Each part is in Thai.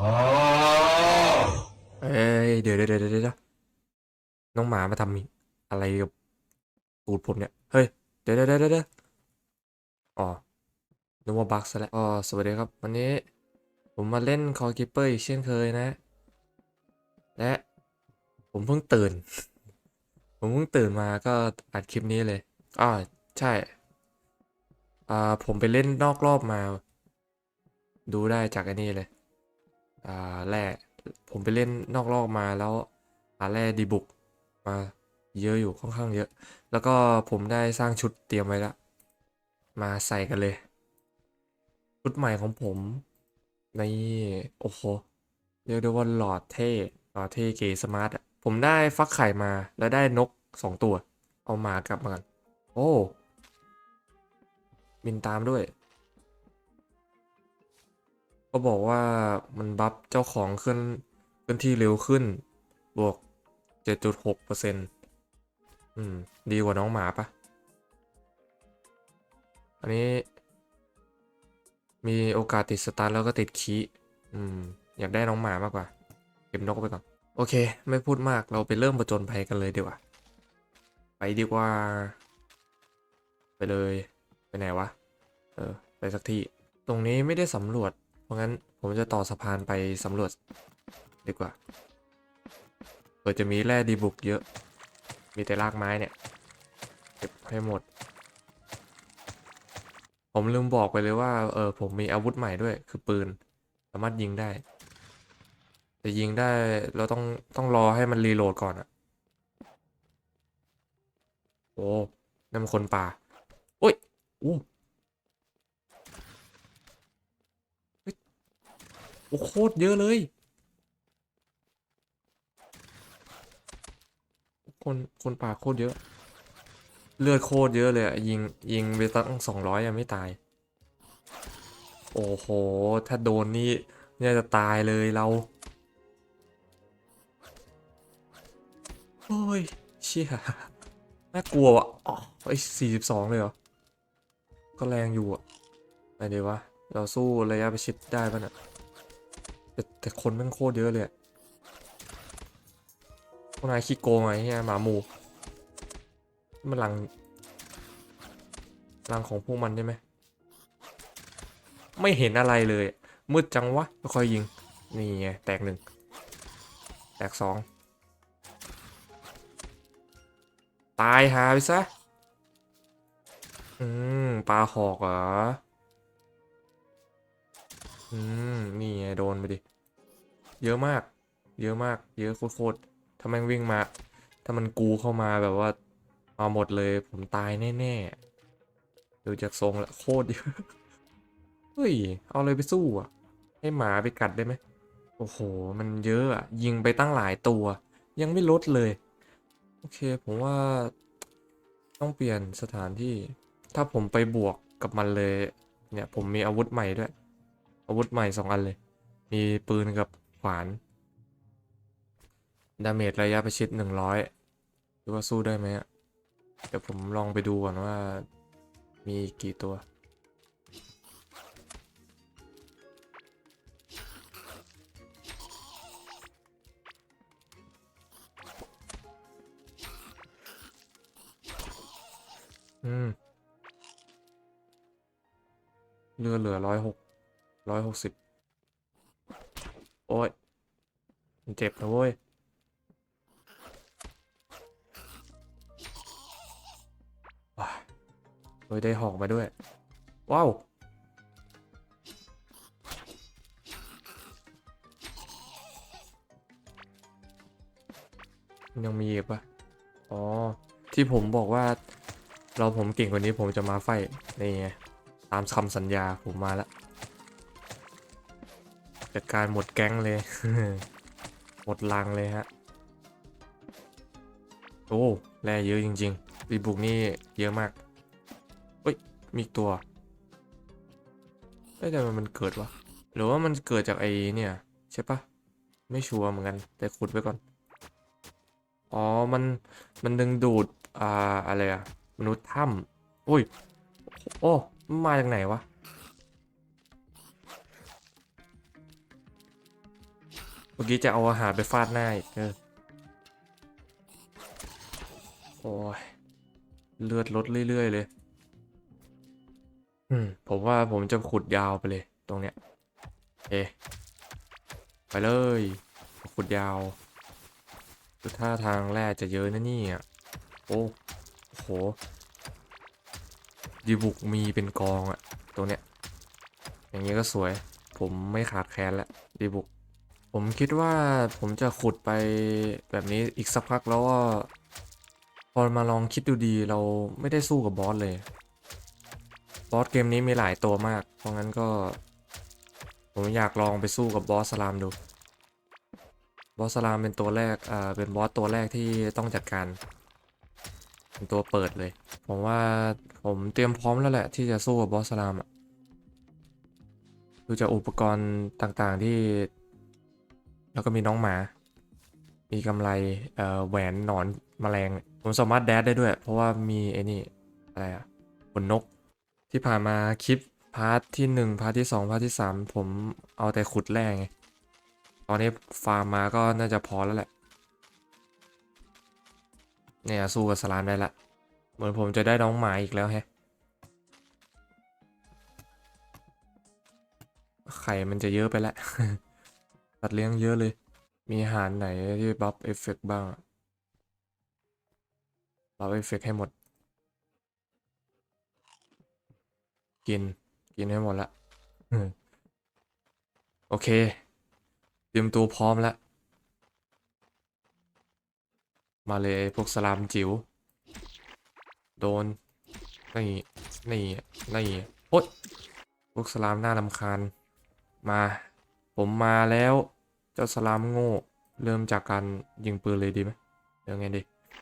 เอ้ยเดี๋ยวเดี๋ยวเดี๋ยวเดี๋ยวน้องหมามาทำอะไรกับตูดผมเนี่ย เฮ้ยเดี๋ยวเดี๋ยวเดี๋ยวเดี๋ยวอ๋อนึกว่าบั๊กซะแล้วอ๋อสวัสดีครับ วันนี้ ผมมาเล่นคอคิปเปอร์อีกเช่นเคยนะ และ ผมเพิ่งตื่น ผมเพิ่งตื่นมาก็อัดคลิปนี้เลยอ่าใช่ อ่า ผมไปเล่นนอกรอบมา ดูได้จากอันนี้เลย อ่าแร่ผมไปเล่นนอกรอบมาแล้วหาแร่ดีบุกมาเยอะอยู่ค่อนข้างเยอะ แล้วก็ผมได้สร้างชุดเตรียมไว้ล้วมาใส่กันเลย ชุดใหม่ของผมในโอ้โหเรียกได้ว่าหลอดเท่หลอดเท่เก๋สมาร์ทผมได้ฟักไข่มาแล้วได้นกสองตัว เอาหมากลับมากันโอ้บินตามด้วย ก็บอกว่ามันบัฟเจ้าของขึ้นเคลื่อนที่เร็วขึ้น บวก 7.6%เปอร์เซ็นต์อืม ดีกว่าน้องหมาปะอันนี้ มีโอกาสติดสตาร์แล้วก็ติดคีอืม อยากได้น้องหมามากกว่า เก็บนกไปก่อน โอเค ไม่พูดมากเราไปเริ่มประจนภัยกันเลยดีกว่า ไปดีกว่า ไปเลย ไปไหนวะ เออ ไปสักที่ ตรงนี้ไม่ได้สำรวจ ราะงั้นผมจะต่อสะพานไปสำรวจดีกว่าเผื่อจะมีแร่ดีบุกเยอะ มีแต่รากไม้เนี่ย เก็บให้หมด ผมลืมบอกไปเลยว่า เออผมมีอาวุธใหม่ด้วย คือปืน สามารถยิงได้ แต่ยิงได้เราต้องต้องรอให้มันรีโหลดก่อนอะโอ้นั่นมันคนป่าโอ้ยโอ้ โอ้โคตรเยอะเลย คนคนป่าโคตรเยอะ เลือดโคตรเยอะเลยอะยิงยิงไปตั้งสองร้อยยังไม่ตาย โอ้โห ถ้าโดนนี่เนี่ยจะตายเลยเรา โอ้ย เชี่ยน่ากลัวอะอ๋อไอ้สี่สิบสองเลยเหรอ ก็แรงอยู่อะไหนเดี๋ยววะ เราสู้ระยะประชิดได้ปะเนี่ย แต่แต่คนม่งโคตรเยอะเลยพวกนายขี้โกงไงเฮียหมาหมูมันรังรังของพวกมันใช่ไหมไม่เห็นอะไรเลย มืดจังวะไม่ค่อยยิง นี่ไง แตกหนึ่ง แตกสอง ตายหาไปซะ อืม ปลาหอกเหรอ อืม นี่ไง โดนไปดิ เยอะมาก เยอะมาก เยอะโคตรๆถ้าแม่งวิ่งมา ถ้ามันกูเข้ามาแบบว่ามาหมดเลยผมตายแน่ๆดูจากทรงแล้วโคตรเยอะเฮ้ยเอาเลยไปสู้อะ ให้หมาไปกัดได้ไหมโอ้โห มันเยอะอะ ยิงไปตั้งหลายตัว ยังไม่ลดเลย โอเคผมว่าต้องเปลี่ยนสถานที่ ถ้าผมไปบวกกับมันเลย เนี่ยผมมีอาวุธใหม่ด้วย อาวุธใหม่สองอันเลย มีปืนกับ ขวาน ดาเมจระยะประชิดหนึ่งร้อยหรือว่าสู้ได้ไหมอะเดี๋ยวผมลองไปดูก่อนว่า มีกี่ตัว อืมเรือเหลือร้อยหกร้อยหกสิบ โอ้ยเจ็บนะเว้ยว้ายเฮ้ยได้หอกมาด้วย ว้าว ยังมีอีกปะอ๋อ ที่ผมบอกว่า เราผมเก่งกว่านี้ผมจะมาไฟนี่ไงตามคำสัญญาผมมาแล้ว จัดการหมดแก๊งเลย หมดลังเลยฮะ โอ้แร่เยอะจริงๆรีบุกนี่เยอะมากเฮ้ย มีตัวเอ้แต่มันเกิดวะ หรือว่ามันเกิดจากไอ้เนี่ย ใช่ปะไม่ชัวร์เหมือนกัน แต่ขุดไว้ก่อน อ๋อ มัน มันดึงดูด อ่า อะไรอะมนุษย์ถ้ำอุ้ย โอ้มันมาจากไหนวะ มื่อกี้จะเอาอาหารไปฟาดหน้าอีกเออโอ้ยเลือดลดเรื่อยๆเลย อืม ผมว่าผมจะขุดยาวไปเลย ตรงเนี้ย เอ ไปเลย ขุดยาวคือท่าทางแรกจะเยอะนะนี่ยโอ้โห ดีบุกมีเป็นกองอะ ตรงเนี้ย อย่างนี้ก็สวย ผมไม่ขาดแคลนแล้วดีบุก ผมคิดว่าผมจะขุดไปแบบนี้อีกสักพักแล้วก็พอมาลองคิดดูดีเราไม่ได้สู้กับบอสเลย บอสเกมนี้มีหลายตัวมาก เพราะงั้นก็ ผมอยากลองไปสู้กับบอสสลามดู บอสสลามเป็นตัวแรก อ่า เป็นบอสตัวแรกที่ต้องจัดการ เป็นตัวเปิดเลย ผมว่าผมเตรียมพร้อมแล้วแหละที่จะสู้กับบอสสลามอะดูจากอุปกรณ์ต่างๆที่ แล้วก็มีน้องหมา มีกำไรเอ่อแหวนหนอนแมลง ผมสามารถแดดได้ด้วย เพราะว่ามีไอ้นี่อะไรอะขนนก ที่ผ่านมาคลิปพาร์ทที่หนึ่งพาร์ทที่สองพาร์ทที่สามผมเอาแต่ขุดแร่ไง ตอนนี้ฟาร์มมาก็น่าจะพอแล้วแหละ เนี่ยสู้กับสลามได้ละ เหมือนผมจะได้น้องหมาอีกแล้วแฮะ ไข่มันจะเยอะไปแล้ว ตัดเลี้ยงเยอะเลย มีอาหารไหนที่บัฟเอฟเฟกบ้างบัฟเอฟเฟกให้หมด กิน กินให้หมดละโอเค เตรียมตัวพร้อมแล้ว มาเลยพวกสลามจิ๋ว โดน นี่ นี่ นี่โอ๊ยพวกสลามหน่ารำคาญ มา ผมมาแล้วเจ้าสลามโง่ เริ่มจากการยิงปืนเลยดีไหมเดี๋ยวไงดี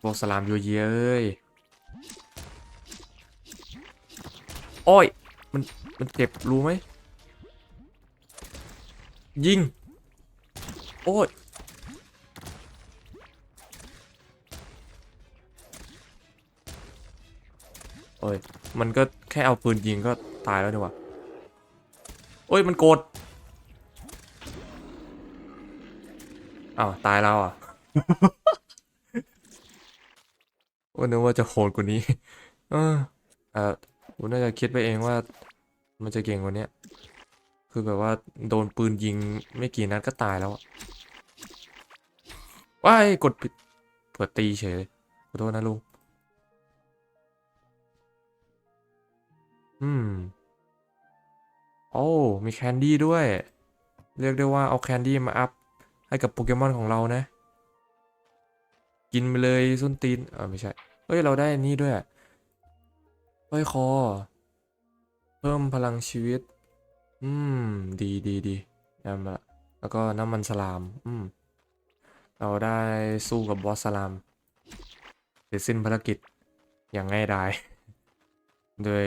พวกสลามยัวเยเอ้ยโอ้ย มันมันเจ็บรู้ไหมยิง โอ้ยโอ้ย มันก็แค่เอาปืนยิงก็ตายแล้วนี่หว่าโอ้ย มันโกรธ อ้าวตายแล้วอะว่านึกว่าจะโหดกว่านี้ เออเออผมน่าจะคิดไปเองว่า มันจะเก่งกว่านี้คือแบบว่าโดนปืนยิงไม่กี่นัดก็ตายแล้วอะว้ายกดผิดเปิดตีเฉยขอโทษนะลุง อืม โอ้ มีแคนดี้ด้วย เรียกได้ว่าเอาแคนดี้มาอัพ ให้กับโปเกมอนของเรานะ กินไปเลยส้นตีนเออไม่ใช่เฮ้ย เราได้อันนี้ด้วยสร้อยคอ เพิ่มพลังชีวิต อืม ดีดีดียามละแล้วก็น้ำมันสลาม อืม เราได้สู้กับบอสสลามเสร็จสิ้นภารกิจอย่างง่ายดาย โดย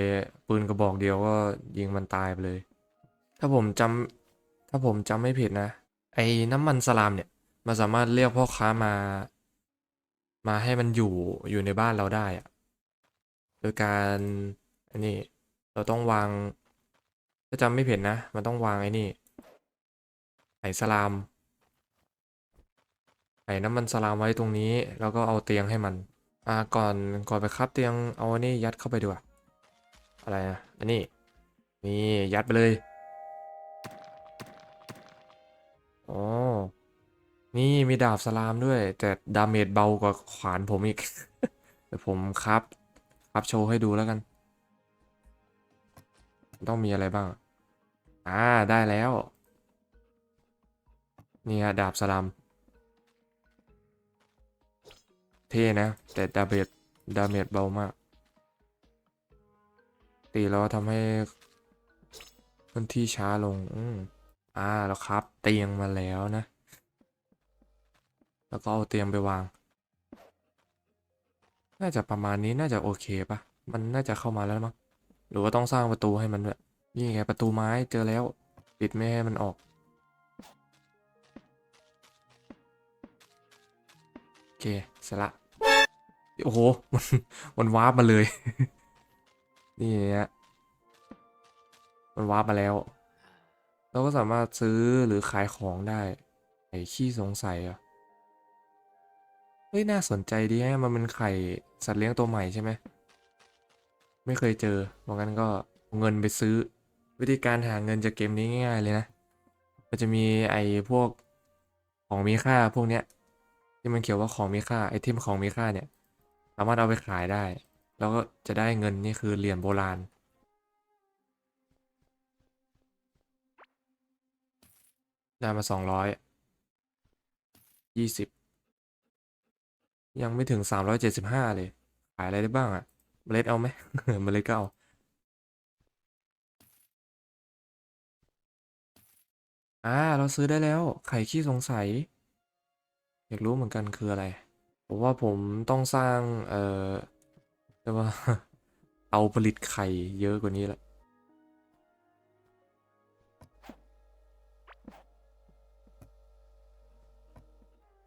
ปืนกระบอกเดียวก็ยิงมันตายไปเลย ถ้าผมจำถ้าผมจำไม่ผิดนะ ไอ้น้ำมันสลามเนี่ยมันสามารถเรียกพ่อค้ามา มาให้มันอยู่อยู่ในบ้านเราได้อะโดยการอันนี้เราต้องวางถ้าจำไม่ผิดนะ มันต้องวางไอ้นี่ไอ้สลามไอ้น้ำมันสลามไว้ตรงนี้ แล้วก็เอาเตียงให้มัน อ่า ก่อน ก่อนไปครับเตียง เอาอันนี้ยัดเข้าไปดีกว่า อะไรนะอันนี้ นี่ ยัดไปเลย อ๋อ นี่มีดาบสลามด้วย แต่ดาเมจเบากว่าขวานผมอีก เดี๋ยวผมครับ ครับโชว์ให้ดูแล้วกัน ต้องมีอะไรบ้าง อ่าได้แล้ว นี่ฮะดาบสลามเท่นะ แต่ดาเมจดาเมจเบามาก ตีแล้วทำให้พื้นที่ช้าลง อืม อ่าแล้วครับ เตียงมาแล้วนะ แล้วก็เอาเตียงไปวาง น่าจะประมาณนี้น่าจะโอเคปะมันน่าจะเข้ามาแล้วมั้งหรือว่าต้องสร้างประตูให้มันด้วยนี่ไงประตูไม้เจอแล้วปิดไม่ให้มันออกโอเคเสร็จละโอ้โหมันมันวาร์ปมาเลย นี่ฮะมันวาร์ปมาแล้ว เราก็สามารถซื้อหรือขายของได้ข่ขี้สงสัยอะ เฮ้ย น่าสนใจดีแฮะ มันเป็นไข่สัตว์เลี้ยงตัวใหม่ใช่ไหม ไม่เคยเจอเพราะงั้นก็เอาเงินไปซื้อ วิธีการหาเงินจากเกมนี้ง่าย ๆ เลยนะ มันจะมีไอ้พวกของมีค่าพวกเนี้ยที่มันเขียนว่าของมีค่าไอเทมของมีค่าเนี่ย สามารถเอาไปขายได้ แล้วก็จะได้เงินนี่คือเหรียญโบราณ ได้มาสองร้อยยี่สิบยังไม่ถึงสามร้อยเจ็ดสิบห้าเลย ขายอะไรได้บ้างอะเมล็ดเอาไหมเมล็ดก็เอาอ่าเราซื้อได้แล้วไข่ขี้สงสัย อยากรู้เหมือนกันคืออะไร ผมว่าผมต้องสร้าง เอ่อเรียกว่าเตาผลิตไข่เยอะกว่านี้ละ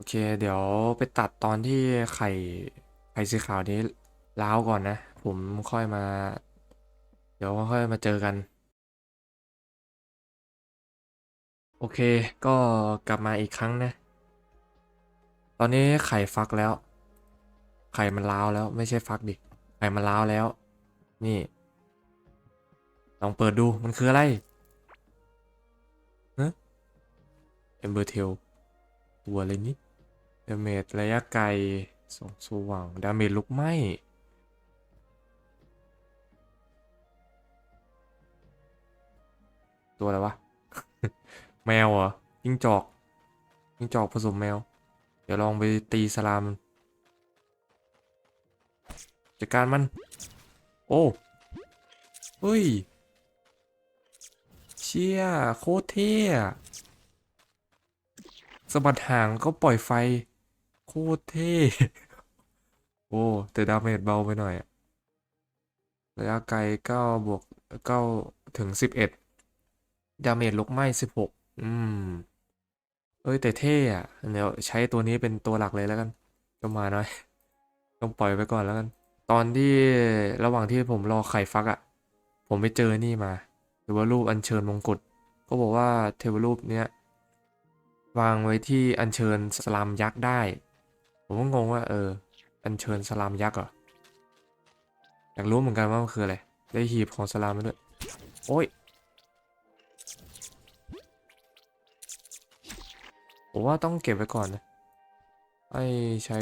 เค เดี๋ยวไปตัดตอนที่ไข่ไข่สีขาวนี้ล้าวก่อนนะ ผมค่อยมา เดี๋ยวค่อยมาเจอกัน โอเค ก็กลับมาอีกครั้งนะ ตอนนี้ไข่ฟักแล้ว ไข่มันล้าวแล้วไม่ใช่ฟักดิ ไข่มันล้าวแล้ว นี่ ลองเปิดดูมันคืออะไรฮะเอมเบอร์เทลตัวอะไรนี่ ดาเมจระยะไกลส่งสว่างดาเมจลุกไหมตัวอะไรวะ แมวเหรอจิงจอกจิงจอกผสมแมว เดี๋ยวลองไปตีสลามมันจัดการมัน โอ้เฮ้ย เชี่ย โคตรเท่สะบัดหางก็ปล่อยไฟ ตรเท่ โอ้ แต่ดาเมจเบาไปหน่อยอะระยะไกล9บวก9ถึง11ดาเมจลุกไหม้16อืม เอ้ยแต่เท่อะเดี๋ยวใช้ตัวนี้เป็นตัวหลักเลยแล้วกัน ก็มาหน้อย ต้องปล่อยไปก่อนแล้วกัน ตอนที่ระหว่างที่ผมรอไข่ฟักอะผมไปเจอนี่มาหรือว่ารูปอัญเชิญมงกุฎก็บอกว่าเทวรูปเนี้ยวางไว้ที่อัญเชิญสลามยักษ์ได้ ผมก็งงว่า เออ อัญเชิญสลามยักษ์เหรอ อยากรู้เหมือนกันว่ามันคืออะไร ได้หีบของสลามมาด้วย โอ้ยผมว่าต้องเก็บไว้ก่อนนะ ไอ้ใช้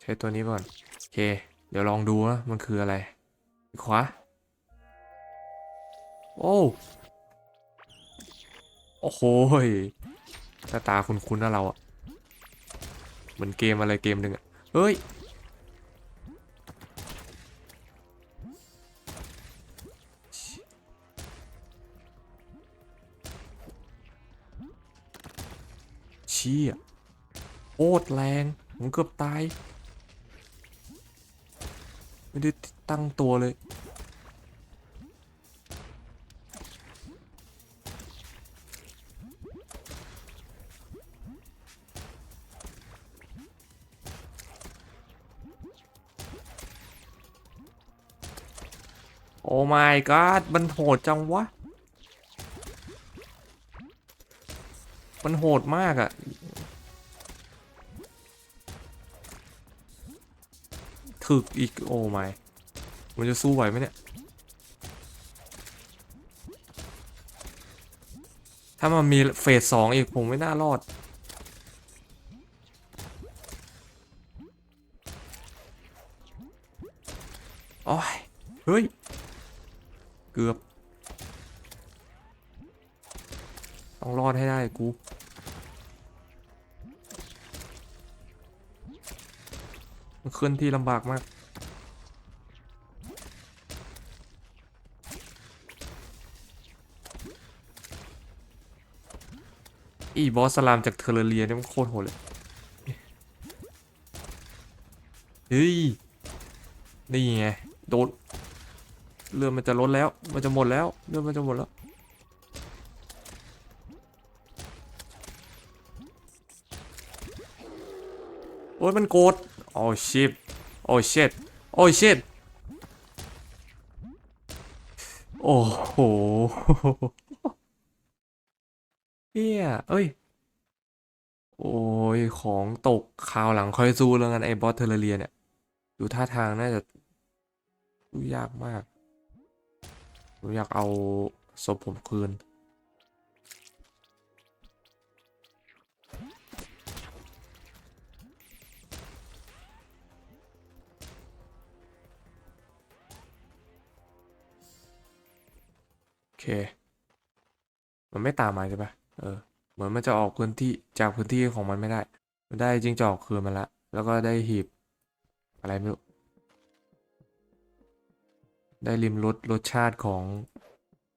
ใช้ตัวนี้ก่อน โอเค เดี๋ยวลองดูนะมันคืออะไร ขวา โอ้โอ้โหยหน้าตาคุ้นๆนะเราอะ เหมือนเกมอะไรเกมหนึ่งอะเฮ้ยชี่ยโคตแรง ผมเกือบตาย ไม่ได้ตั้งตัวเลย โอ้ my god มันโหดจังวะ มันโหดมากอะถึกอีกโอ้ my มันจะสู้ไหวไหมเนี่ย ถ้ามันมีเฟสสองอีกผมไม่น่ารอดโอ้ย เฮ้ย เกือบ ต้องรอดให้ได้กู มันเคลื่อนที่ลำบากมาก อีบอสสลามจากเทอร์เรียเนี่ยมันโคตรโหดเลย เฮ้ย นี่ไง โดน เรือมันจะลดแล้ว มันจะหมดแล้วเรือมันจะหมดแล้ว โอ้ยมันโกรธโอ้ชิปโอ้ชิตโอ้ชิตโอ้โหเฮียเอ้ย โอ้ย ของตกคราวหลังค่อยสู้แล้วกันไอ้บอสเทอร์เรียเนี่ย ดูท่าทางน่าจะ ดูยากมาก ผมอยากเอาศพผมคืน โอเค มันไม่ตามมาใช่ปะเออ เหมือนมันจะออกพื้นที่จากพื้นที่ของมันไม่ได้ มันได้จริงจอกคืนมาละ แล้วก็ได้หีบอะไรไม่รู้ ได้ริมรสรสชาติของ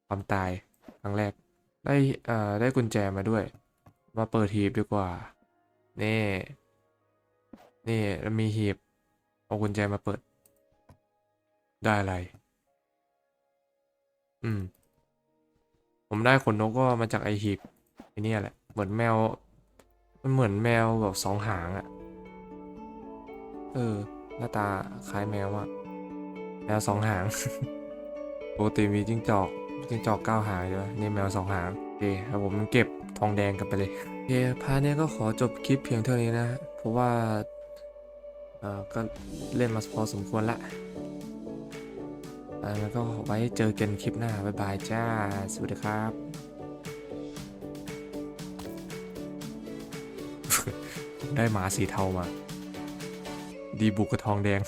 ความตายครั้งแรก ได้เอ่อได้กุญแจมาด้วย มาเปิดหีบดีกว่า นี่ นี่แล้วมีหีบ เอากุญแจมาเปิด ได้อะไร อืม ผมได้ขนนกก็มาจากไอหีบไอเนี่ยแหละ เหมือนแมว มันเหมือนแมวแบบสองหางอะเออ หน้าตาคล้ายแมวอะ แมวสองหางปกติมีจิ้งจอกจิ้งจอกเก้าหางใช่ไหมนี่แมวสองหางโอเคครับผมเก็บทองแดงกลับไปเลยโอเคพาร์ทเนี้ยก็ขอจบคลิปเพียงเท่านี้นะ เพราะว่าเออก็เล่นมาพอสมควรละอ่าแล้วก็ไว้เจอกันคลิปหน้า บ๊ายบายจ้า สวัสดีครับได้หมาสีเทามา ดีบุกกับทองแดง